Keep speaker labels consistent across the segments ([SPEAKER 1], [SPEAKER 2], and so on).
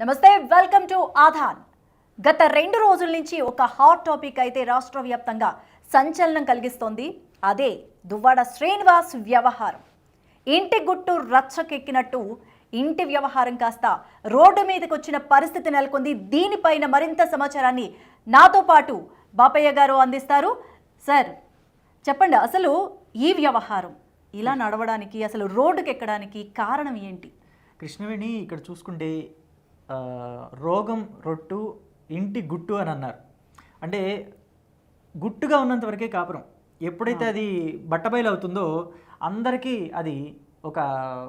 [SPEAKER 1] నమస్తే welcome to ఆధాన్. గత రెండు రోజుల నుంచి ఒక హాట్ టాపిక్ అయితే రాష్ట్ర వ్యాప్తంగా సంచలనం కలిగిస్తోంది. అదే దువ్వాడ శ్రీనివాస్ వ్యవహారం. ఇంటి గుట్టు రచ్చకెక్కినట్టు ఇంటి వ్యవహారం కాస్త రోడ్డు మీదకి వచ్చిన పరిస్థితి నెలకొంది. దీనిపైన మరింత సమాచారాన్ని నాతో పాటు బాపయ్య గారు అందిస్తారు. సార్ చెప్పండి అసలు ఈ వ్యవహారం ఇలా నడవడానికి అసలు రోడ్డుకి ఎక్కడానికి కారణం ఏంటి?
[SPEAKER 2] కృష్ణవేణి ఇక్కడ చూసుకుంటే రోగం రొట్టు ఇంటి గుట్టు అని అన్నారు. అంటే గుట్టుగా ఉన్నంత వరకే కాపురం. ఎప్పుడైతే అది బట్టబయలు అవుతుందో అందరికీ అది ఒక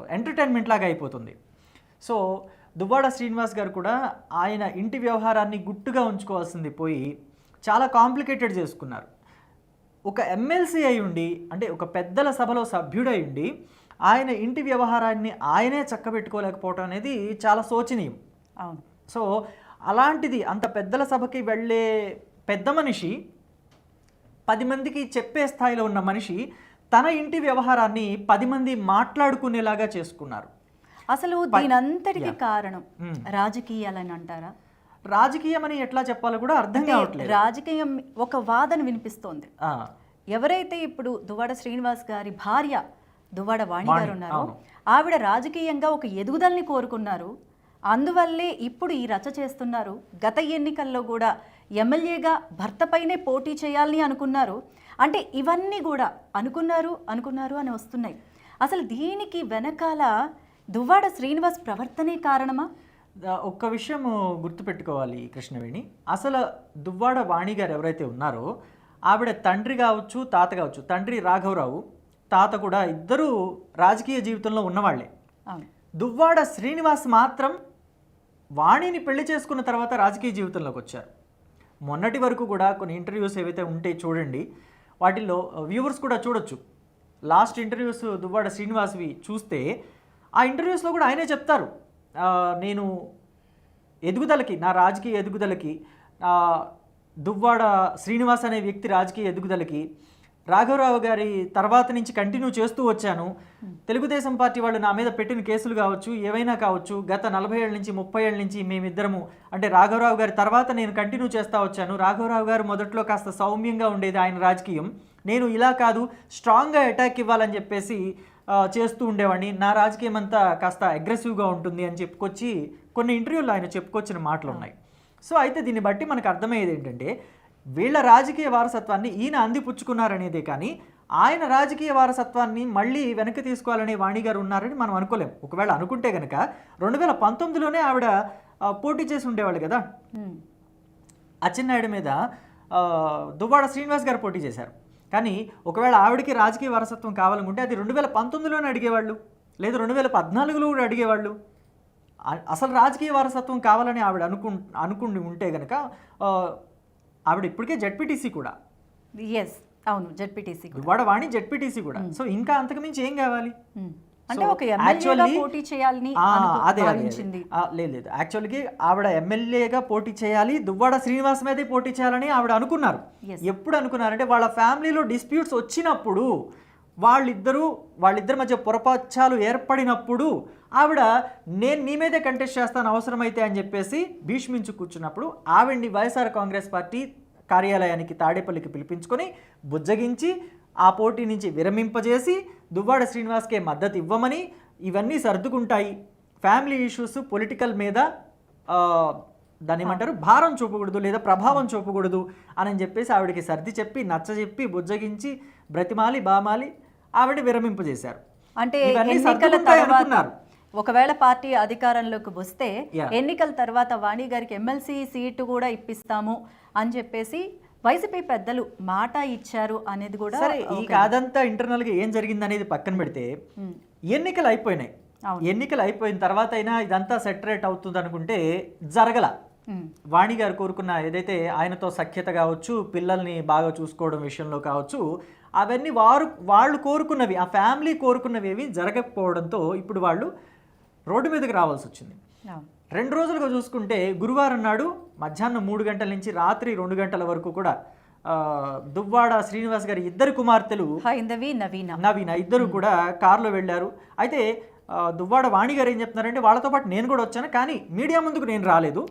[SPEAKER 2] ఎంటర్టైన్మెంట్ లాగా అయిపోతుంది. సో దువ్వాడ శ్రీనివాస్ గారు కూడా ఆయన ఇంటి వ్యవహారాన్ని గుట్టుగా ఉంచుకోవాల్సింది పోయి చాలా కాంప్లికేటెడ్ చేసుకున్నారు. ఒక ఎమ్మెల్సీ అయి ఉండి అంటే ఒక పెద్దల సభలో సభ్యుడై ఉండి ఆయన ఇంటి వ్యవహారాన్ని ఆయనే చక్కబెట్టుకోలేకపోవటం అనేది చాలా శోచనీయం.
[SPEAKER 1] అవును.
[SPEAKER 2] సో అలాంటిది అంత పెద్దల సభకి వెళ్ళే పెద్ద మనిషి పది మందికి చెప్పే స్థాయిలో ఉన్న మనిషి తన ఇంటి వ్యవహారాన్ని పది మంది మాట్లాడుకునేలాగా చేసుకున్నారు.
[SPEAKER 1] అసలు దీనంతటికి కారణం
[SPEAKER 2] మ్మ్.
[SPEAKER 1] రాజకీయాలని అంటారా?
[SPEAKER 2] రాజకీయం అని ఎట్లా చెప్పాలో కూడా అర్థం కావట్లేదు.
[SPEAKER 1] రాజకీయం ఒక వాదన వినిపిస్తోంది. ఎవరైతే ఇప్పుడు దువ్వాడ శ్రీనివాస్ గారి భార్య దువ్వాడ వాణి గారు ఉన్నారో. ఆవిడ రాజకీయంగా ఒక ఎదుగుదలని కోరుకున్నారు. అందువల్లే ఇప్పుడు ఈ రచ చేస్తున్నారు. గత ఎన్నికల్లో కూడా ఎమ్మెల్యేగా భర్తపైనే పోటీ చేయాలని అనుకున్నారు. అంటే ఇవన్నీ కూడా అనుకున్నారు అనుకున్నారు అని వస్తున్నాయి. అసలు దీనికి వెనకాల దువ్వాడ శ్రీనివాస్ ప్రవర్తనే కారణమా?
[SPEAKER 2] ఒక్క విషయం గుర్తుపెట్టుకోవాలి కృష్ణవేణి. అసలు దువ్వాడ వాణి గారు ఎవరైతే ఉన్నారో ఆవిడ తండ్రి కావచ్చు తాత కావచ్చు తండ్రి రాఘవరావు తాత కూడా ఇద్దరూ రాజకీయ జీవితంలో
[SPEAKER 1] ఉన్నవాళ్ళే.
[SPEAKER 2] దువ్వాడ శ్రీనివాస్ మాత్రం వాణిని పెళ్ళి చేసుకున్న తర్వాత రాజకీయ జీవితంలోకి వచ్చారు. మొన్నటి వరకు కూడా కొన్ని ఇంటర్వ్యూస్ ఏవైతే ఉంటే చూడండి వాటిల్లో వ్యూవర్స్ కూడా చూడొచ్చు. లాస్ట్ ఇంటర్వ్యూస్ దువ్వాడ శ్రీనివాస్వి చూస్తే ఆ ఇంటర్వ్యూస్లో కూడా ఆయనే చెప్తారు. నేను ఎదుగుదలకి నా రాజకీయ ఎదుగుదలకి దువ్వాడ శ్రీనివాస్ అనే వ్యక్తి రాజకీయ ఎదుగుదలకి రాఘవరావు గారి తర్వాత నుంచి కంటిన్యూ చేస్తూ వచ్చాను. తెలుగుదేశం పార్టీ వాళ్ళు నా మీద పెట్టిన కేసులు కావచ్చు ఏవైనా కావచ్చు గత నలభై ఏళ్ళ నుంచి ముప్పై ఏళ్ళ నుంచి మేమిద్దరము అంటే రాఘవరావు గారి తర్వాత నేను కంటిన్యూ చేస్తూ వచ్చాను. రాఘవరావు గారు మొదట్లో కాస్త సౌమ్యంగా ఉండేది ఆయన రాజకీయం. నేను ఇలా కాదు స్ట్రాంగ్గా అటాక్ ఇవ్వాలని చెప్పేసి చేస్తూ ఉండేవాడిని. నా రాజకీయం అంతా కాస్త అగ్రెసివ్గా ఉంటుంది అని చెప్పుకొచ్చి కొన్ని ఇంటర్వ్యూల్లో ఆయన చెప్పుకొచ్చిన మాటలు ఉన్నాయి సో అయితే దీన్ని బట్టి మనకు అర్థమయ్యేది ఏంటంటే వీళ్ళ రాజకీయ వారసత్వాన్ని ఈయన అందిపుచ్చుకున్నారనేదే కానీ ఆయన రాజకీయ వారసత్వాన్ని మళ్ళీ వెనక్కి తీసుకోవాలనే వాణి గారు ఉన్నారని మనం అనుకోలేం. ఒకవేళ అనుకుంటే కనుక రెండు వేల పంతొమ్మిదిలోనే ఆవిడ పోటీ చేసి ఉండేవాళ్ళు కదా. అచ్చెన్నాయుడు మీద దువ్వాడ శ్రీనివాస్ గారు పోటీ చేశారు. కానీ ఒకవేళ ఆవిడకి రాజకీయ వారసత్వం కావాలనుకుంటే అది రెండు వేల పంతొమ్మిదిలోనే అడిగేవాళ్ళు. లేదు రెండు వేల పద్నాలుగులో కూడా అడిగేవాళ్ళు. అసలు రాజకీయ వారసత్వం కావాలని ఆవిడ అనుకు అనుకుని ఉంటే కనుక ఆవిడ ఇప్పటికే జడ్పీటీసీ కూడా.
[SPEAKER 1] ఎస్ అవును జెడ్పీటీసీ
[SPEAKER 2] దువ్వాడ వాణి జడ్పీటీసీ కూడా. సో ఇంకా అంతకుమించి ఏం కావాలి?
[SPEAKER 1] అంటే ఒక పోటీ చేయాలని
[SPEAKER 2] ఆ,
[SPEAKER 1] అనుకు-
[SPEAKER 2] అదే లేదు లేదు. యాక్చువల్గా ఆవిడ ఎమ్మెల్యేగా పోటీ చేయాలి దువ్వాడ శ్రీనివాస్ మీదే పోటీ చేయాలని ఆవిడ అనుకున్నారు. ఎప్పుడు అనుకున్నారంటే వాళ్ళ ఫ్యామిలీలో డిస్ప్యూట్స్ వచ్చినప్పుడు వాళ్ళిద్దరూ వాళ్ళిద్దరి మధ్య పొరపాచాలు ఏర్పడినప్పుడు ఆవిడ నేను నీ మీదే కంటెస్ట్ చేస్తాను అవసరమైతే అని చెప్పేసి భీష్మించు కూర్చున్నప్పుడు ఆవిడ్ని వైఎస్ఆర్ కాంగ్రెస్ పార్టీ కార్యాలయానికి తాడేపల్లికి పిలిపించుకొని బుజ్జగించి ఆ పోటీ నుంచి విరమింపజేసి దువ్వాడ శ్రీనివాస్కే మద్దతు ఇవ్వమని ఇవన్నీ సర్దుకుంటాయి. ఫ్యామిలీ ఇష్యూస్ పొలిటికల్ మీద ఆ, దాన్ని ఏమంటారు? భారం చూపకూడదు లేదా ప్రభావం చూపకూడదు అని చెప్పేసి ఆవిడకి సర్ది చెప్పి నచ్చ చెప్పి బుజ్జగించి బ్రతిమాలి బామాలి ఆవిడ విరమింపజేశారు
[SPEAKER 1] అంటే ఎన్నికల తర్వాత. ఒకవేళ పార్టీ అధికారంలోకి వస్తే. ఎన్నికల తర్వాత వాణి గారికి ఎమ్మెల్సీ సీటు కూడా ఇప్పిస్తాము అని చెప్పేసి వైసీపీ పెద్దలు మాట ఇచ్చారు అనేది కూడా
[SPEAKER 2] సరే ఈ కాదంతా ఇంటర్నల్గా ఏం జరిగింది అనేది పక్కన పెడితే. ఎన్నికలు అయిపోయినాయి. ఎన్నికలు అయిపోయిన తర్వాత అయినా ఇదంతా సెటరేట్ అవుతుంది అనుకుంటే జరగల. వాణి గారు కోరుకున్న ఏదైతే ఆయనతో సఖ్యత కావచ్చు పిల్లల్ని బాగా చూసుకోవడం విషయంలో కావచ్చు అవన్నీ వారు వాళ్ళు కోరుకున్నవి ఆ ఫ్యామిలీ కోరుకున్నవి ఏవి జరగకపోవడంతో ఇప్పుడు వాళ్ళు రోడ్డు మీదకి రావాల్సి వచ్చింది. రెండు రోజులుగా చూసుకుంటే గురువారం నాడు మధ్యాహ్నం మూడు గంటల నుంచి రాత్రి రెండు గంటల వరకు కూడా దువ్వాడ శ్రీనివాస్ గారి ఇద్దరు కుమార్తెలు
[SPEAKER 1] నవీన.
[SPEAKER 2] నవీన ఇద్దరు కూడా కారులో వెళ్ళారు. అయితే దువ్వాడ వాణి గారు ఏం చెప్తున్నారంటే వాళ్ళతో పాటు నేను కూడా వచ్చాను కానీ మీడియా ముందుకు నేను రాలేదు.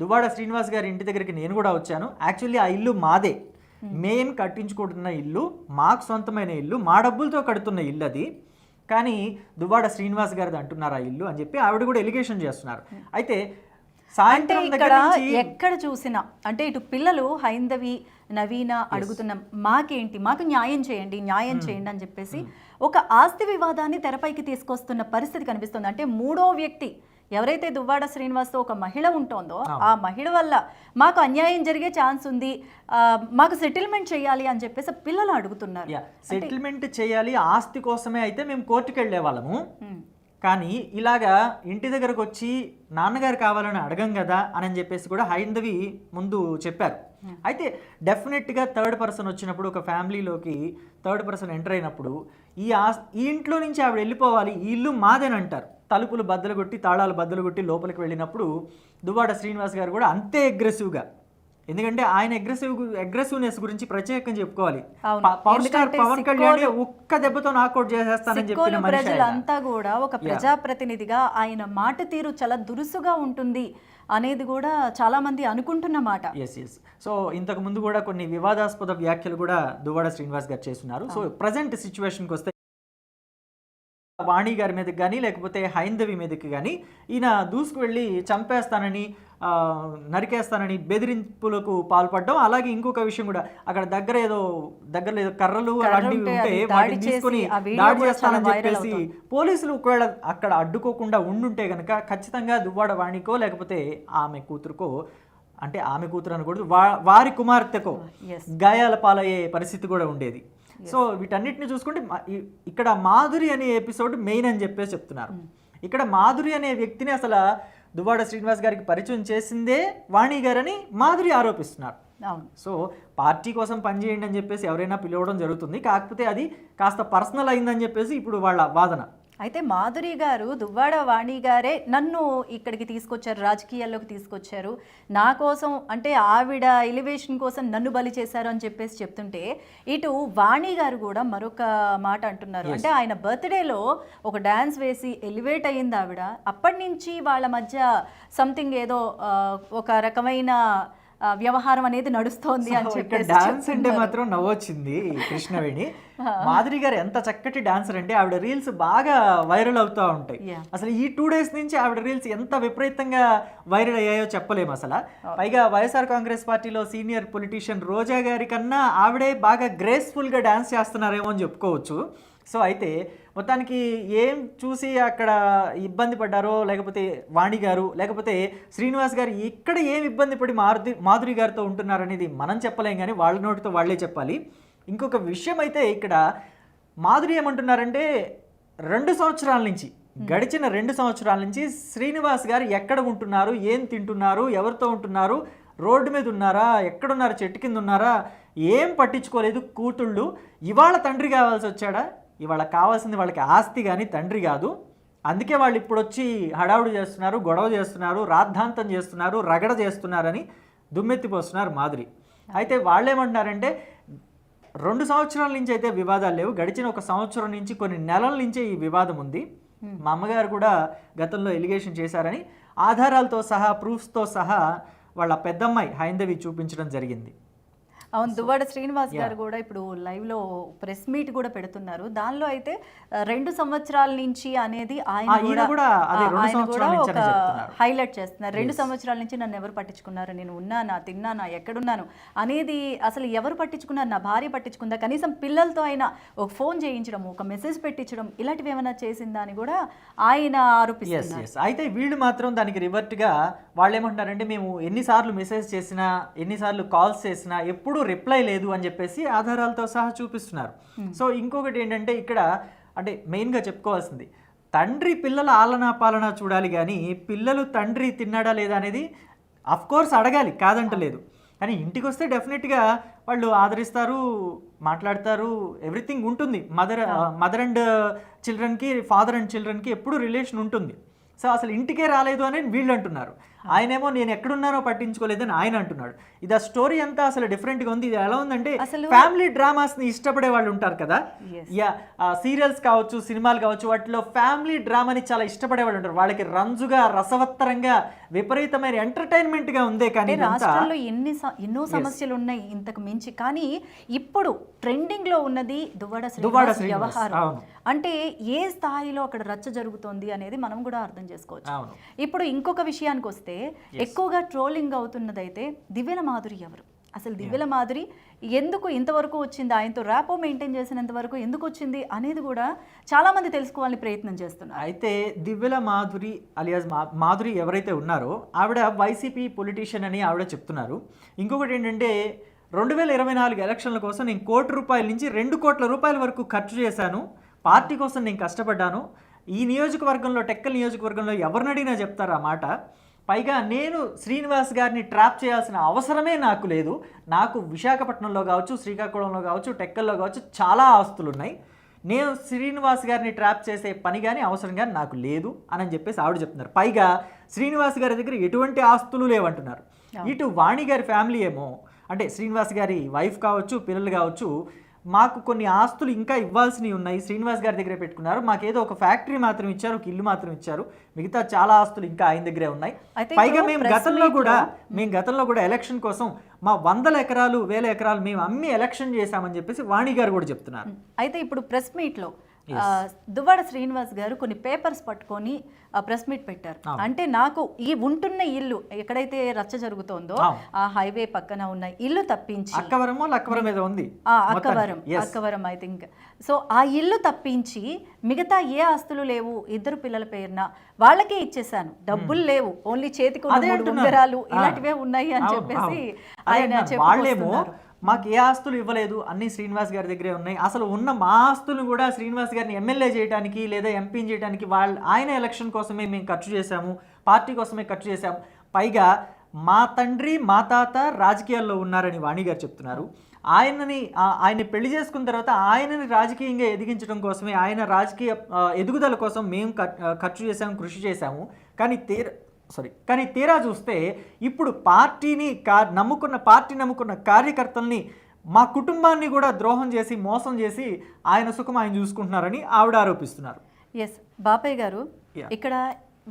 [SPEAKER 2] దువ్వాడ శ్రీనివాస్ గారి ఇంటి దగ్గరికి నేను కూడా వచ్చాను. యాక్చువల్లీ ఆ ఇల్లు మాదే. మేం కట్టించుకుంటున్న ఇల్లు మాకు సొంతమైన ఇల్లు మా డబ్బులతో కడుతున్న ఇల్లు అది. కానీ దువ్వాడ శ్రీనివాస్ గారిది అంటున్నారు ఆ ఇల్లు అని చెప్పి ఆవిడ కూడా ఎలిగేషన్ చేస్తున్నారు. అయితే
[SPEAKER 1] అంటే ఇక్కడ ఎక్కడ చూసినా అంటే ఇటు పిల్లలు హైందవి నవీన అడుగుతున్న మాకేంటి మాకు న్యాయం చేయండి న్యాయం చేయండి అని చెప్పేసి ఒక ఆస్తి వివాదాన్ని తెరపైకి తీసుకొస్తున్న పరిస్థితి కనిపిస్తుంది. అంటే మూడో వ్యక్తి ఎవరైతే దువ్వాడ శ్రీనివాస్తో ఒక మహిళ ఉంటోందో ఆ. మహిళ వల్ల మాకు అన్యాయం జరిగే ఛాన్స్ ఉంది మాకు సెటిల్మెంట్ చేయాలి అని చెప్పేసి పిల్లలు అడుగుతున్నారు.
[SPEAKER 2] సెటిల్మెంట్ చేయాలి ఆస్తి కోసమే అయితే మేము కోర్టుకు వెళ్ళే వాళ్ళము.
[SPEAKER 1] ఉమ్,
[SPEAKER 2] కానీ ఇలాగా ఇంటి దగ్గరకు వచ్చి నాన్నగారు కావాలని అడగం కదా అని చెప్పేసి కూడా హైందవి ముందు చెప్పారు. అయితే డెఫినెట్గా థర్డ్ పర్సన్ వచ్చినప్పుడు ఒక ఫ్యామిలీలోకి థర్డ్ పర్సన్ ఎంటర్ అయినప్పుడు ఈ ఆస్ ఈ ఇంట్లో నుంచి ఆవిడ వెళ్ళిపోవాలి ఈ ఇల్లు మాదేని అంటారు. తలుపులు బద్దలు కొట్టి తాళాలు బద్దలు కొట్టి లోపలికి వెళ్ళినప్పుడు దువ్వాడ శ్రీనివాస్ గారు కూడా అంతే అగ్రెసివ్గా ఎందుకంటే ఆయన అగ్రెసివ్ అగ్రెసివ్నెస్ గురించి ప్రత్యేకంగా చెప్పుకోవాలి. పవర్ స్టార్ పవన్ కళ్యాణ్ ఒక్క దెబ్బతో నాకౌట్ చేసేస్తానని చెప్పిన.
[SPEAKER 1] ప్రజలంతా కూడా ఒక ప్రజాప్రతినిధిగా ఆయన మాట తీరు చాలా దురుసుగా ఉంటుంది అనేది కూడా చాలా మంది అనుకుంటున్న మాట.
[SPEAKER 2] ఎస్ ఎస్ సో ఇంతకు ముందు కూడా కొన్ని వివాదాస్పద వ్యాఖ్యలు కూడా దువ్వాడ శ్రీనివాస్ గారు చేస్తున్నారు. సో ప్రజెంట్ సిచ్యువేషన్కి వస్తే వాణి గారి మీదకి కానీ లేకపోతే హైందవి మీదకి కానీ ఈయన దూసుకు వెళ్ళి చంపేస్తానని నరికేస్తానని బెదిరింపులకు పాల్పడడం. అలాగే ఇంకొక విషయం కూడా అక్కడ దగ్గర ఏదో దగ్గరలో ఏదో కర్రలు అలాంటివి
[SPEAKER 1] ఉంటే
[SPEAKER 2] వాటిని తీసుకొని దాడి చేస్తానని చెప్పేసి పోలీసులు ఒకవేళ అక్కడ అడ్డుకోకుండా ఉండుంటే గనక ఖచ్చితంగా దువ్వాడ వాణికో లేకపోతే ఆమె కూతురుకో అంటే ఆమె కూతురు అనకూడదు వా- వారి కుమార్తెకో. గాయాల పాలయ్యే పరిస్థితి కూడా ఉండేది. సో వీటన్నిటిని చూసుకుంటే ఇక్కడ మాధురి అనే ఎపిసోడ్ మెయిన్ అని చెప్పేసి చెప్తున్నారు. ఇక్కడ మాధురి అనే వ్యక్తిని అసలు దువ్వాడ శ్రీనివాస్ గారికి పరిచయం చేసిందే వాణి గారని మాధురి ఆరోపిస్తున్నారు. సో పార్టీ కోసం పనిచేయండి అని చెప్పేసి ఎవరైనా పిలవడం జరుగుతుంది. కాకపోతే అది కాస్త పర్సనల్ అయిందని చెప్పేసి ఇప్పుడు వాళ్ళ వాదన.
[SPEAKER 1] అయితే మాధురి గారు దువ్వాడ వాణి గారే నన్ను ఇక్కడికి తీసుకొచ్చారు రాజకీయాల్లోకి తీసుకొచ్చారు. నా కోసం అంటే ఆవిడ ఎలివేషన్ కోసం నన్ను బలి చేశారు అని చెప్పేసి చెప్తుంటే ఇటు వాణి గారు కూడా మరొక మాట అంటున్నారు. అంటే ఆయన బర్త్డేలో ఒక డాన్స్ వేసి ఎలివేట్ అయ్యింది ఆవిడ. అప్పటి నుంచి వాళ్ళ మధ్య సంథింగ్ ఏదో ఒక రకమైన వ్యవహారం అనేది నడుస్తోంది అని చెప్పేసి
[SPEAKER 2] డాన్స్ అంటే. మాత్రం నవ్వొచ్చింది కృష్ణవేణి. మాధురి గారు ఎంత చక్కటి డాన్సర్ అంటే ఆవిడ రీల్స్ బాగా వైరల్ అవుతూ ఉంటాయి. అసలు ఈ టూ డేస్ నుంచి ఆవిడ రీల్స్ ఎంత విపరీతంగా వైరల్ అయ్యాయో చెప్పలేము అసలు. పైగా వైఎస్ఆర్ కాంగ్రెస్ పార్టీలో సీనియర్ పొలిటీషియన్ రోజా గారి కన్నా ఆవిడే బాగా గ్రేస్ఫుల్గా డాన్స్ చేస్తున్నారేమో అని చెప్పుకోవచ్చు. సో అయితే మొత్తానికి ఏం చూసి అక్కడ ఇబ్బంది పడ్డారో లేకపోతే వాణి గారు లేకపోతే శ్రీనివాస్ గారు ఇక్కడ ఏం ఇబ్బంది పడి మారుతి మాధురి గారితో ఉంటున్నారనేది మనం చెప్పలేం కానీ వాళ్ళ నోటితో వాళ్ళే చెప్పాలి. ఇంకొక విషయం అయితే ఇక్కడ మాధురి ఏమంటున్నారంటే రెండు సంవత్సరాల నుంచి గడిచిన రెండు సంవత్సరాల నుంచి శ్రీనివాస్ గారు ఎక్కడ ఉంటున్నారు ఏం తింటున్నారు ఎవరితో ఉంటున్నారు రోడ్డు మీద ఉన్నారా ఎక్కడున్నారు చెట్టు కింద ఉన్నారా ఏం పట్టించుకోలేదు కూతుళ్ళు. ఇవాళ తండ్రి కావాల్సి వచ్చాడా? ఇవాళ కావాల్సింది వాళ్ళకి ఆస్తి కానీ తండ్రి కాదు. అందుకే వాళ్ళు ఇప్పుడు వచ్చి హడావుడి చేస్తున్నారు గొడవ చేస్తున్నారు రాద్ధాంతం చేస్తున్నారు రగడ చేస్తున్నారని దుమ్మెత్తిపోస్తున్నారు మాధురి అయితే వాళ్ళు ఏమంటున్నారంటే రెండు సంవత్సరాల నుంచి అయితే వివాదాలు లేవు. గడిచిన ఒక సంవత్సరం నుంచి కొన్ని నెలల నుంచే ఈ వివాదం ఉంది. మా అమ్మగారు కూడా గతంలో ఎలిగేషన్ చేశారని ఆధారాలతో సహా ప్రూఫ్స్తో సహా వాళ్ళ పెద్దమ్మాయి హైందవి చూపించడం జరిగింది.
[SPEAKER 1] అవును దువ్వాడ శ్రీనివాస్ గారు కూడా ఇప్పుడు లైవ్లో ప్రెస్ మీట్ కూడా పెడుతున్నారు. దానిలో అయితే రెండు సంవత్సరాల నుంచి అనేది ఆయన
[SPEAKER 2] కూడా
[SPEAKER 1] ఆయన ఒక. హైలైట్ చేస్తున్నారు. రెండు సంవత్సరాల నుంచి నన్ను ఎవరు పట్టించుకున్నారు? నేను ఉన్నానా? తిన్నానా? ఎక్కడున్నాను? అనేది అసలు ఎవరు పట్టించుకున్నారు? నా భార్య పట్టించుకుందా? కనీసం పిల్లలతో అయినా ఒక ఫోన్ చేయించడం ఒక మెసేజ్ పెట్టించడం ఇలాంటివి ఏమైనా చేసిందా అని కూడా ఆయన ఆరోపిస్తున్నారు.
[SPEAKER 2] అయితే వీళ్ళు మాత్రం దానికి రివర్ట్గా వాళ్ళు ఏమంటున్నారంటే మేము ఎన్నిసార్లు మెసేజ్ చేసినా ఎన్నిసార్లు కాల్స్ చేసినా ఎప్పుడూ రిప్లై లేదు అని చెప్పేసి ఆధారాలతో సహా చూపిస్తున్నారు. సో ఇంకొకటి ఏంటంటే ఇక్కడ అంటే మెయిన్గా చెప్పుకోవాల్సింది. తండ్రి పిల్లల ఆలనా పాలన చూడాలి కానీ పిల్లలు తండ్రి తిన్నాడా లేదా అనేది అఫ్ కోర్స్ అడగాలి కాదంటలేదు. కానీ ఇంటికి వస్తే డెఫినెట్గా వాళ్ళు ఆదరిస్తారు మాట్లాడతారు ఎవ్రీథింగ్ ఉంటుంది. మదర్ మదర్ అండ్ చిల్డ్రన్కి ఫాదర్ అండ్ చిల్డ్రన్కి ఎప్పుడు రిలేషన్ ఉంటుంది. సో అసలు ఇంటికే రాలేదు అని వీళ్ళు అంటున్నారు. ఆయనేమో నేను ఎక్కడున్నానో పట్టించుకోలేదని ఆయన అంటున్నాడు. ఇది ఆ స్టోరీ అంతా అసలు different గా ఉంది. ఇది ఎలా ఉందంటే
[SPEAKER 1] అసలు-
[SPEAKER 2] ఫ్యామిలీ డ్రామాస్ని ఇష్టపడే వాళ్ళు ఉంటారు కదా. యా సీరియల్స్ కావచ్చు సినిమాలు కావచ్చు వాటిలో ఫ్యామిలీ డ్రామాని చాలా ఇష్టపడే వాళ్ళు ఉంటారు. వాళ్ళకి రంజుగా రసవత్తరంగా విపరీతమైన ఎంటర్టైన్మెంట్గా ఉందే కానీ
[SPEAKER 1] రాష్ట్రంలో ఎన్ని ఎన్నో సమస్యలు ఉన్నాయి ఇంతకు మించి. కానీ ఇప్పుడు ట్రెండింగ్లో ఉన్నది దువ్వాడ వ్యవహారం. అంటే ఏ స్థాయిలో అక్కడ రచ్చ జరుగుతోంది అనేది మనం కూడా అర్థం చేసుకోవచ్చు. ఇప్పుడు ఇంకొక విషయానికి వస్తే ఎక్కువగా ట్రోలింగ్ అవుతున్నదైతే దివ్యల మాధురి ఎవరు? అసలు దివ్యల మాధురి ఎందుకు ఇంతవరకు వచ్చింది? ఆయనతో ర్యాపో మెయింటైన్ చేసినంత వరకు ఎందుకు వచ్చింది అనేది కూడా చాలా మంది తెలుసుకోవాలని ప్రయత్నం చేస్తున్నారు.
[SPEAKER 2] అయితే దివ్యల మాధురి అలియాస్ మా మాధురి ఎవరైతే ఉన్నారో ఆవిడ వైసీపీ పొలిటీషియన్ అని ఆవిడ చెప్తున్నారు. ఇంకొకటి ఏంటంటే రెండు వేల ఇరవై నాలుగు ఎలక్షన్ల కోసం నేను కోటి రూపాయల నుంచి రెండు కోట్ల రూపాయల వరకు ఖర్చు చేశాను. పార్టీ కోసం నేను కష్టపడ్డాను. ఈ నియోజకవర్గంలో టెక్కల్ నియోజకవర్గంలో ఎవరిని అడిగినా చెప్తారు ఆ మాట. పైగా నేను శ్రీనివాస్ గారిని ట్రాప్ చేయాల్సిన అవసరమే నాకు లేదు. నాకు విశాఖపట్నంలో కావచ్చు శ్రీకాకుళంలో కావచ్చు టెక్కల్లో కావచ్చు చాలా ఆస్తులు ఉన్నాయి నేను శ్రీనివాస్ గారిని ట్రాప్ చేసే పని కానీ అవసరం కానీ నాకు లేదు అని చెప్పేసి ఆవిడ చెప్తున్నారు. పైగా శ్రీనివాస్ గారి దగ్గర ఎటువంటి ఆస్తులు లేవంటున్నారు. ఇటు వాణి గారి ఫ్యామిలీ ఏమో అంటే శ్రీనివాస్ గారి వైఫ్ కావచ్చు పిల్లలు కావచ్చు మాకు కొన్ని ఆస్తులు ఇంకా ఇవ్వాల్సినవి ఉన్నాయి. శ్రీనివాస్ గారి దగ్గరే పెట్టుకున్నారు. మాకేదో ఒక ఫ్యాక్టరీ మాత్రం ఇచ్చారు ఒక ఇల్లు మాత్రం ఇచ్చారు. మిగతా చాలా ఆస్తులు ఇంకా ఆయన దగ్గరే ఉన్నాయి. పైగా మేము గతంలో కూడా మేము గతంలో కూడా ఎలక్షన్ కోసం మా వందల ఎకరాలు వేల ఎకరాలు మేము అమ్మి ఎలక్షన్ చేశామని చెప్పేసి వాణి గారు కూడా చెప్తున్నారు.
[SPEAKER 1] అయితే ఇప్పుడు ప్రెస్ మీట్లో దువ్వాడ శ్రీనివాస్ గారు కొన్ని పేపర్స్ పట్టుకొని ప్రెస్ మీట్ పెట్టారు అంటే నాకు ఈ ఉంటున్న ఇల్లు ఎక్కడైతే రచ్చ జరుగుతోందో. ఆ హైవే పక్కన ఉన్న ఇల్లు తప్పించి
[SPEAKER 2] ఏదో ఉంది.
[SPEAKER 1] Akkavaram. Akkavaram I think so ఆ ఇల్లు తప్పించి మిగతా ఏ ఆస్తులు లేవు ఇద్దరు పిల్లల పేరున వాళ్ళకే ఇచ్చేసాను డబ్బులు లేవు ఓన్లీ చేతికి. ఉంగరాలు. ఇలాంటివే ఉన్నాయి అని చెప్పేసి ఆయన
[SPEAKER 2] అంటున్నాను. మాకు ఏ ఆస్తులు ఇవ్వలేదు అన్ని శ్రీనివాస్ గారి దగ్గరే ఉన్నాయి. అసలు ఉన్న మా ఆస్తులు కూడా శ్రీనివాస్ గారిని ఎమ్మెల్యే చేయడానికి లేదా ఎంపీ చేయడానికి వాళ్ళు ఆయన ఎలక్షన్ కోసమే మేము ఖర్చు చేశాము పార్టీ కోసమే ఖర్చు చేశాము. పైగా మా తండ్రి మా తాత రాజకీయాల్లో ఉన్నారని వాణి గారు చెప్తున్నారు. ఆయనని ఆయన పెళ్ళి చేసుకున్న తర్వాత ఆయనని రాజకీయంగా ఎదిగించడం కోసమే ఆయన రాజకీయ ఎదుగుదల కోసం మేము ఖర్చు చేశాము కృషి చేశాము. కానీ తీర సారీ కానీ తీరా చూస్తే ఇప్పుడు పార్టీని కా నమ్ముకున్న పార్టీ నమ్ముకున్న కార్యకర్తల్ని మా కుటుంబాన్ని కూడా ద్రోహం చేసి మోసం చేసి ఆయన సుఖం ఆయన చూసుకుంటున్నారని ఆవిడ ఆరోపిస్తున్నారు.
[SPEAKER 1] ఎస్ బాపయ్య గారు. ఇక్కడ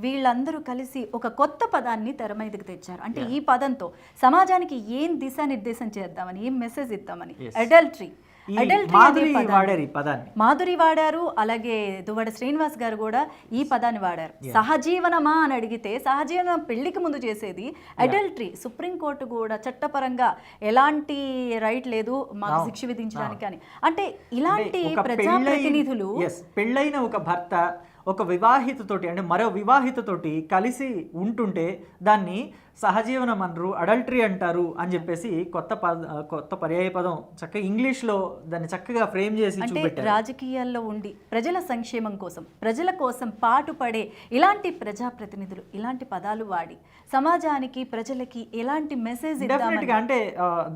[SPEAKER 1] వీళ్ళందరూ కలిసి ఒక కొత్త పదాన్ని తెర మీదకి తెచ్చారు. అంటే ఈ పదంతో సమాజానికి ఏం దిశానిర్దేశం చేద్దామని ఏం మెసేజ్ ఇద్దామని అడల్టరీ
[SPEAKER 2] మాధురి వాడారు ఈ పదాన్ని.
[SPEAKER 1] మాధురి వాడారు అలాగే దువ్వడ శ్రీనివాస్ గారు కూడా ఈ పదాన్ని వాడారు. సహజీవనమా అని అడిగితే సహజీవనం పెళ్ళికి ముందు చేసేది అడల్టరీ సుప్రీంకోర్టు కూడా చట్టపరంగా ఎలాంటి రైట్ లేదు మాకు శిక్ష విధించడానికి అని. అంటే ఇలాంటి ప్రజాప్రతినిధులు
[SPEAKER 2] పెళ్ళైన ఒక భర్త ఒక వివాహితతోటి అంటే మరో వివాహితతోటి కలిసి ఉంటుంటే దాన్ని సహజీవనం అనరు అడల్టరీ అంటారు అని చెప్పేసి కొత్త పద కొత్త పర్యాయ పదం చక్కగా ఇంగ్లీష్లో దాన్ని చక్కగా ఫ్రేమ్ చేసి
[SPEAKER 1] అంటే రాజకీయాల్లో ఉండి ప్రజల సంక్షేమం కోసం ప్రజల కోసం పాటుపడే ఇలాంటి ప్రజాప్రతినిధులు ఇలాంటి పదాలు వాడి సమాజానికి ప్రజలకి ఎలాంటి మెసేజ్
[SPEAKER 2] డెఫినెట్
[SPEAKER 1] ఇద్దామని
[SPEAKER 2] గా అంటే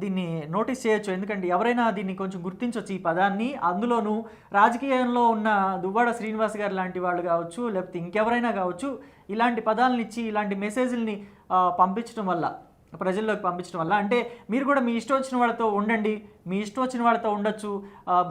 [SPEAKER 2] దీన్ని నోటీస్ చేయొచ్చు. ఎందుకంటే ఎవరైనా దీన్ని కొంచెం గుర్తించవచ్చు ఈ పదాన్ని. అందులోనూ రాజకీయంలో ఉన్న దువ్వాడ శ్రీనివాస్ గారు లాంటి వాళ్ళు కావచ్చు లేకపోతే ఇంకెవరైనా కావచ్చు ఇలాంటి పదాలను ఇచ్చి ఇలాంటి మెసేజ్ని పంపించడం వల్ల ప్రజల్లోకి పంపించడం వల్ల. అంటే మీరు కూడా మీ ఇష్టం వచ్చిన వాళ్ళతో ఉండండి. మీ ఇష్టం వచ్చిన వాళ్ళతో ఉండొచ్చు.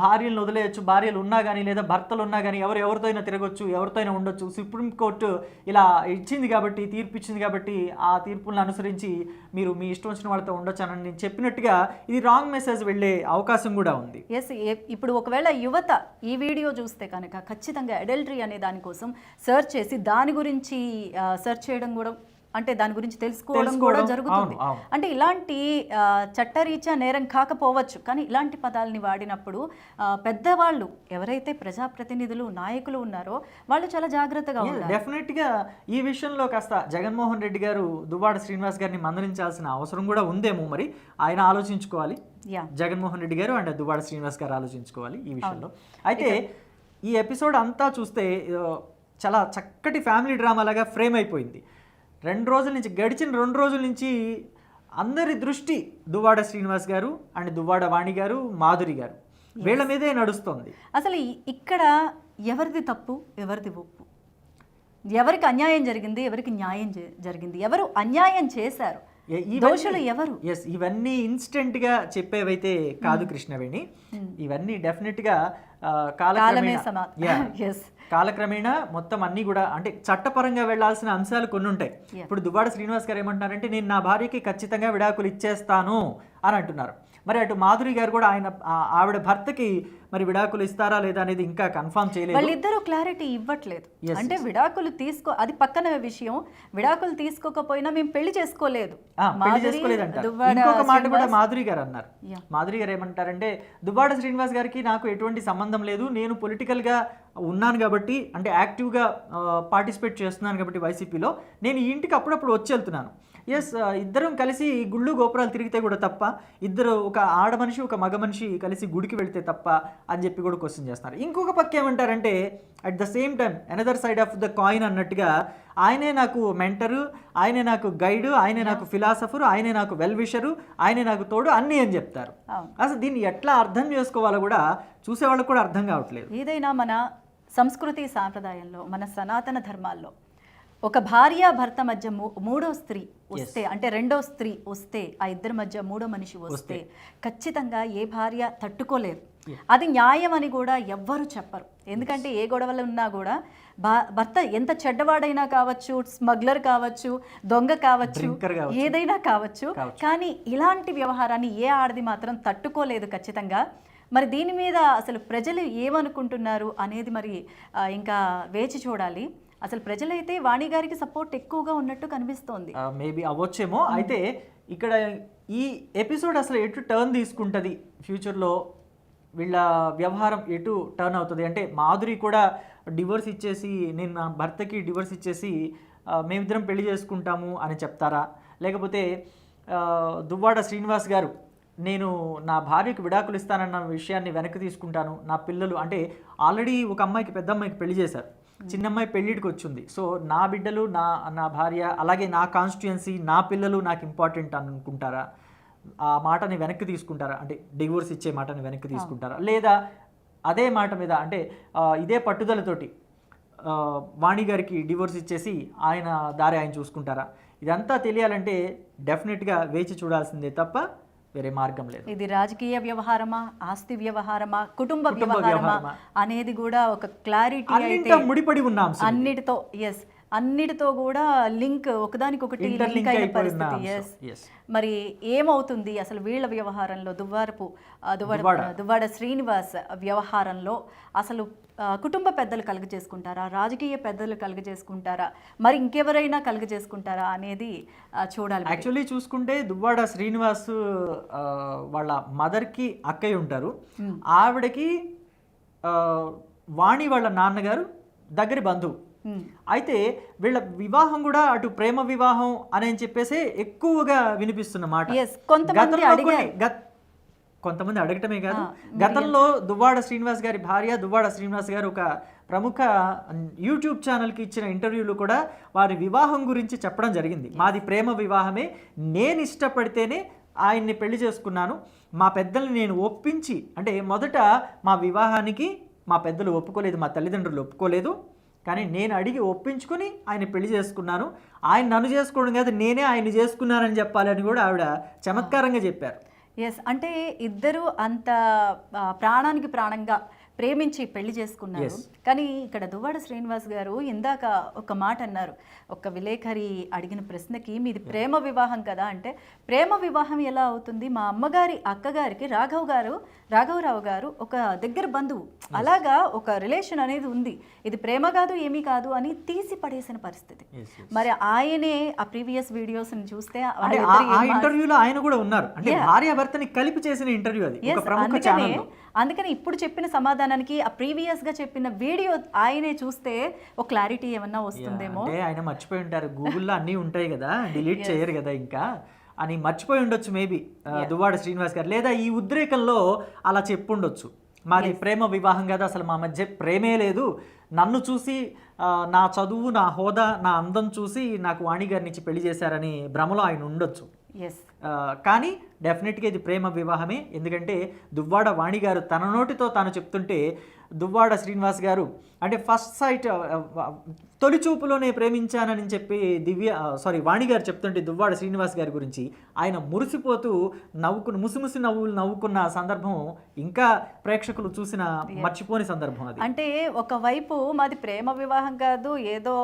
[SPEAKER 2] భార్యలను వదిలేయచ్చు. భార్యలు ఉన్నా కానీ లేదా భర్తలు ఉన్నా కానీ ఎవరు ఎవరితో అయినా తిరగొచ్చు ఎవరితో అయినా ఉండొచ్చు. సుప్రీంకోర్టు ఇలా ఇచ్చింది కాబట్టి తీర్పు ఇచ్చింది కాబట్టి ఆ తీర్పులను అనుసరించి మీరు మీ ఇష్టం వచ్చిన వాళ్ళతో ఉండొచ్చు అని నేను చెప్పినట్టుగా ఇది రాంగ్ మెసేజ్ వెళ్ళే అవకాశం కూడా ఉంది.
[SPEAKER 1] ఎస్ ఇప్పుడు ఒకవేళ యువత ఈ వీడియో చూస్తే కనుక ఖచ్చితంగా అడల్టరీ అనే దానికోసం సెర్చ్ చేసి దాని గురించి సెర్చ్ చేయడం కూడా అంటే దాని గురించి తెలుసుకోవడం కూడా జరుగుతుంది. అంటే ఇలాంటి చట్టరీత్యా నేరం కాకపోవచ్చు కానీ ఇలాంటి పదాలని వాడినప్పుడు పెద్దవాళ్ళు ఎవరైతే ప్రజాప్రతినిధులు నాయకులు ఉన్నారో వాళ్ళు చాలా జాగ్రత్తగా ఉండాలి.
[SPEAKER 2] డెఫినెట్గా ఈ విషయంలో కాస్త జగన్మోహన్ రెడ్డి గారు దువ్వాడ శ్రీనివాస్ గారిని మందలించాల్సిన అవసరం కూడా ఉందేమో మరి. ఆయన ఆలోచించుకోవాలి.
[SPEAKER 1] యా
[SPEAKER 2] జగన్మోహన్ రెడ్డి గారు అండ్ దువ్వాడ శ్రీనివాస్ గారు ఆలోచించుకోవాలి ఈ విషయంలో. అయితే ఈ ఎపిసోడ్ అంతా చూస్తే చాలా చక్కటి ఫ్యామిలీ డ్రామా లాగా ఫ్రేమ్ అయిపోయింది. రెండు రోజుల నుంచి గడిచిన రెండు రోజుల నుంచి అందరి దృష్టి దువ్వాడ శ్రీనివాస్ గారు అండ్ దువ్వాడ వాణి గారు మాధురి గారు. వీళ్ళ మీదే నడుస్తుంది.
[SPEAKER 1] అసలు ఇక్కడ ఎవరిది తప్పు ఎవరిది ఒప్పు? ఎవరికి అన్యాయం జరిగింది ఎవరికి న్యాయం జరిగింది? ఎవరు అన్యాయం చేశారు? దోషులు ఎవరు?
[SPEAKER 2] ఎస్ ఇవన్నీ ఇన్స్టెంట్గా చెప్పేవైతే కాదు కృష్ణవేణి. ఇవన్నీ డెఫినెట్గా
[SPEAKER 1] కాలమే. ఎస్
[SPEAKER 2] కాలక్రమేణా మొత్తం అన్ని కూడా అంటే చట్టపరంగా వెళ్ళాల్సిన అంశాలు కొన్ని ఉంటాయి. ఇప్పుడు దువ్వాడ శ్రీనివాస్ గారు ఏమంటున్నారంటే నేను నా భార్యకి ఖచ్చితంగా విడాకులు ఇచ్చేస్తాను అని అంటున్నారు మరి అటు మాధురి గారు కూడా ఆయన ఆవిడ భర్తకి మరి విడాకులు ఇస్తారా లేదా అనేది ఇంకా కన్ఫర్మ్ చేయలేదు.
[SPEAKER 1] వాళ్ళిద్దరూ క్లారిటీ ఇవ్వట్లేదు. అంటే విడాకులు తీసుకో అది పక్కన విషయం. విడాకులు తీసుకోకపోయినా మేము పెళ్ళి చేసుకోలేదు. పెళ్ళి
[SPEAKER 2] చేసుకోలేదంట. ఇంకొక మాట కూడా మాధురి గారు అన్నారు. మాధురి గారు ఏమంటారంటే దువ్వాడ శ్రీనివాస్ గారికి నాకు ఎటువంటి సంబంధం లేదు. నేను పొలిటికల్గా ఉన్నాను కాబట్టి అంటే యాక్టివ్గా పార్టిసిపేట్ చేస్తున్నాను కాబట్టి వైసీపీలో. నేను ఈ ఇంటికి అప్పుడప్పుడు వచ్చి వెళ్తున్నాను. ఎస్ ఇద్దరం కలిసి గుళ్ళు గోపురాలు తిరిగితే కూడా తప్ప ఇద్దరు ఒక ఆడ మనిషి ఒక మగ మనిషి కలిసి గుడికి వెళ్తే తప్ప అని చెప్పి కూడా క్వశ్చన్ చేస్తున్నారు. ఇంకొక పక్క ఏమంటారంటే at the same time another side of the coin అన్నట్టుగా ఆయనే నాకు మెంటరు ఆయనే నాకు గైడ్ ఆయనే నాకు ఫిలాసఫర్ ఆయనే నాకు వెల్ విషరు ఆయనే నాకు తోడు అన్నీ అని చెప్తారు. అసలు దీన్ని ఎట్లా అర్థం చేసుకోవాలో కూడా చూసేవాళ్ళకి కూడా అర్థం కావట్లేదు.
[SPEAKER 1] ఏదైనా మన సంస్కృతి సాంప్రదాయంలో మన సనాతన ధర్మాల్లో ఒక భార్య భర్త మధ్య మూడో స్త్రీ వస్తే అంటే రెండో స్త్రీ వస్తే ఆ ఇద్దరి మధ్య మూడో మనిషి వస్తే ఖచ్చితంగా ఏ భార్య తట్టుకోలేరు. అది న్యాయం అని కూడా ఎవ్వరు చెప్పరు. ఎందుకంటే ఏ గొడవలు ఉన్నా కూడా భా భర్త ఎంత చెడ్డవాడైనా కావచ్చు స్మగ్లర్ కావచ్చు దొంగ కావచ్చు. ఏదైనా కావచ్చు. కానీ ఇలాంటి వ్యవహారాన్ని ఏ ఆడది మాత్రం తట్టుకోలేదు ఖచ్చితంగా. మరి దీని మీద అసలు ప్రజలు ఏమనుకుంటున్నారు అనేది మరి ఇంకా వేచి చూడాలి. అసలు ప్రజలైతే వాణి గారికి సపోర్ట్ ఎక్కువగా ఉన్నట్టు కనిపిస్తోంది.
[SPEAKER 2] మేబీ అవ్వచ్చేమో. అయితే ఇక్కడ ఈ ఎపిసోడ్ అసలు ఎటు టర్న్ తీసుకుంటుంది? ఫ్యూచర్లో వీళ్ళ వ్యవహారం ఎటు టర్న్ అవుతుంది? అంటే మాధురి కూడా డివోర్స్ ఇచ్చేసి నేను నా భర్తకి డివోర్స్ ఇచ్చేసి మేమిద్దరం పెళ్ళి చేసుకుంటాము అని చెప్తారా? లేకపోతే దువ్వాడ శ్రీనివాస్ గారు నేను నా భార్యకు విడాకులు ఇస్తానన్న విషయాన్ని వెనక్కి తీసుకుంటాను. నా పిల్లలు అంటే ఆల్రెడీ ఒక అమ్మాయికి పెద్ద అమ్మాయికి పెళ్ళి చేశారు. చిన్న అమ్మాయి పెళ్ళిడికి వచ్చింది సో నా బిడ్డలు నా నా భార్య అలాగే నా కాన్స్టిట్యుయెన్సీ నా పిల్లలు నాకు ఇంపార్టెంట్ అనుకుంటారా? ఆ మాటని వెనక్కి తీసుకుంటారా? అంటే డివోర్స్ ఇచ్చే మాటని వెనక్కి తీసుకుంటారా? లేదా అదే మాట మీద అంటే ఇదే పట్టుదలతోటి వాణి గారికి డివోర్స్ ఇచ్చేసి ఆయన దారి ఆయన చూసుకుంటారా? ఇదంతా తెలియాలంటే డెఫినెట్గా వేచి చూడాల్సిందే తప్ప వేరే మార్గం లేదు
[SPEAKER 1] ఇది రాజకీయ వ్యవహారమా ఆస్తి వ్యవహారమా కుటుంబ వ్యవహారమా? అనేది కూడా ఒక క్లారిటీ
[SPEAKER 2] ముడిపడి ఉన్న.
[SPEAKER 1] అన్నిటితో ఎస్ అన్నిటితో కూడా లింక్ ఒకదానికొకటి లింక్ అయిన పరిస్థితి. మరి ఏమవుతుంది అసలు వీళ్ళ వ్యవహారంలో దువ్వారపు దువ్వాడ
[SPEAKER 2] దువ్వాడ.
[SPEAKER 1] శ్రీనివాస్ వ్యవహారంలో అసలు కుటుంబ పెద్దలు కలుగ చేసుకుంటారా రాజకీయ పెద్దలు కలుగ చేసుకుంటారా మరి ఇంకెవరైనా కలుగ చేసుకుంటారా అనేది చూడాలి.
[SPEAKER 2] యాక్చువల్లీ చూసుకుంటే దువ్వాడ శ్రీనివాస్ వాళ్ళ మదర్కి అక్కయ్య ఉంటారు ఆవిడకి ఆ, వాణి వాళ్ళ నాన్నగారు దగ్గరి బంధువు
[SPEAKER 1] Hmm.
[SPEAKER 2] అయితే వీళ్ళ వివాహం కూడా అటు ప్రేమ వివాహం అని చెప్పేసి ఎక్కువగా వినిపిస్తున్న మాట.
[SPEAKER 1] కొంతమంది
[SPEAKER 2] అడగటమే కాదు. గతంలో దువ్వాడ శ్రీనివాస్ గారి భార్య దువ్వాడ శ్రీనివాస్ గారు ఒక ప్రముఖ యూట్యూబ్ ఛానల్కి ఇచ్చిన ఇంటర్వ్యూలో కూడా వారి వివాహం గురించి చెప్పడం జరిగింది. మాది ప్రేమ వివాహమే. నేను ఇష్టపడితేనే ఆయన్ని పెళ్ళి చేసుకున్నాను. మా పెద్దల్ని నేను ఒప్పించి అంటే మొదట మా వివాహానికి మా పెద్దలు ఒప్పుకోలేదు మా తల్లిదండ్రులు ఒప్పుకోలేదు. కానీ నేను అడిగి ఒప్పించుకుని ఆయన పెళ్ళి చేసుకున్నాను ఆయన నన్ను చేసుకోవడం కాదు నేనే ఆయన చేసుకున్నానని చెప్పాలని కూడా ఆవిడ చమత్కారంగా చెప్పారు.
[SPEAKER 1] ఎస్ అంటే ఇద్దరు అంత ప్రాణానికి ప్రాణంగా ప్రేమించి పెళ్ళి చేసుకున్నారు. కానీ ఇక్కడ దువ్వాడ శ్రీనివాస్ గారు ఇందాక ఒక మాట అన్నారు. ఒక విలేకరి అడిగిన ప్రశ్నకి మీది ప్రేమ వివాహం కదా అంటే ప్రేమ వివాహం ఎలా అవుతుంది? మా అమ్మగారి అక్కగారికి రాఘవ్ గారు రాఘవరావు గారు ఒక దగ్గర బంధువు. అలాగా ఒక రిలేషన్ అనేది ఉంది. ఇది ప్రేమ కాదు ఏమీ కాదు అని తీసి పడేసిన పరిస్థితి. మరి ఆయనే ఆ ప్రీవియస్ వీడియోస్ చూస్తే ఏం మా-
[SPEAKER 2] ఇంటర్వ్యూలో ఆయన కూడా ఉన్నారు. అంటే
[SPEAKER 1] Yeah.
[SPEAKER 2] భార్య భర్తని కలిపి చేసిన ఇంటర్వ్యూ అది. ఒక ప్రముఖ ఛానల్లో.
[SPEAKER 1] అందుకని ఇప్పుడు చెప్పిన సమాధానానికి ఆ ప్రీవియస్గా చెప్పిన వీడియో ఆయనే చూస్తే ఒక క్లారిటీ ఏమన్నా వస్తుందేమో?
[SPEAKER 2] అంటే ఆయన మర్చిపోయి ఉంటారు. గూగుల్లో అన్నీ ఉంటాయి కదా డిలీట్ చేయరు కదా ఇంకా. అని మర్చిపోయి ఉండొచ్చు మేబీ దువ్వాడ శ్రీనివాస్ గారు. లేదా ఈ ఉద్రేకంలో అలా చెప్పుండొచ్చు. మాది ప్రేమ వివాహం కదా అసలు మా మధ్య ప్రేమే లేదు. నన్ను చూసి నా చదువు నా హోదా నా అందం చూసి నాకు వాణి గారిని పెళ్ళి చేశారని భ్రమలో ఆయన ఉండొచ్చు. కానీ డెఫినెట్గా ఇది ప్రేమ వివాహమే. ఎందుకంటే దువ్వాడ వాణి గారు తన నోటితో తాను చెప్తుంటే దువ్వాడ శ్రీనివాస్ గారు. అంటే ఫస్ట్ సైట్ తొలి చూపులోనే ప్రేమించానని చెప్పి దివ్య సారీ వాణి గారు చెప్తుంటే దువ్వాడ శ్రీనివాస్ గారి గురించి ఆయన మురిసిపోతూ నవ్వుకున్న ముసిముసి నవ్వులు నవ్వుకున్న సందర్భం ఇంకా ప్రేక్షకులు చూసిన మర్చిపోని సందర్భం అది.
[SPEAKER 1] అంటే ఒకవైపు మాది ప్రేమ వివాహం కాదు ఏదో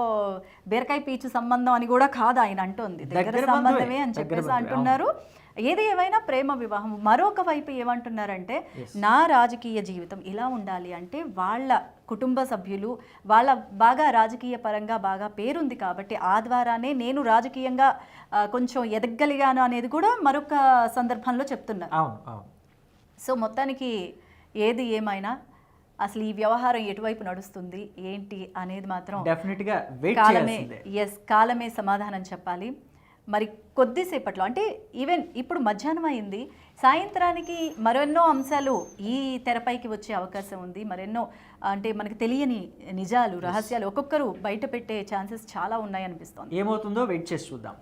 [SPEAKER 1] బీరకాయ పీచు సంబంధం అని కూడా కాదు ఆయన అంటుంది. దగ్గర సంబంధమే అని చెప్పేసి అంటున్నారు. ఏది ఏమైనా ప్రేమ వివాహం. మరొక వైపు ఏమంటున్నారంటే నా రాజకీయ జీవితం ఇలా ఉండాలి అంటే వాళ్ళ కుటుంబ సభ్యులు వాళ్ళ బాగా రాజకీయ పరంగా బాగా పేరుంది కాబట్టి ఆ ద్వారానే నేను రాజకీయంగా కొంచెం ఎదగలిగాను అనేది కూడా మరొక సందర్భంలో చెప్తున్నారు. సో మొత్తానికి ఏది ఏమైనా అసలు ఈ వ్యవహారం ఎటువైపు నడుస్తుంది ఏంటి అనేది మాత్రం
[SPEAKER 2] డెఫినెట్గా
[SPEAKER 1] కాలమే ఎస్ కాలమే సమాధానం చెప్పాలి. మరి కొద్దిసేపట్లో అంటే ఈవెన్ ఇప్పుడు మధ్యాహ్నం అయింది సాయంత్రానికి మరెన్నో అంశాలు ఈ తెరపైకి వచ్చే అవకాశం ఉంది. మరెన్నో అంటే మనకు తెలియని నిజాలు రహస్యాలు ఒక్కొక్కరు బయట పెట్టే ఛాన్సెస్ చాలా ఉన్నాయి అనిపిస్తోంది
[SPEAKER 2] ఏమవుతుందో వెయిట్ చేసి చూద్దాం.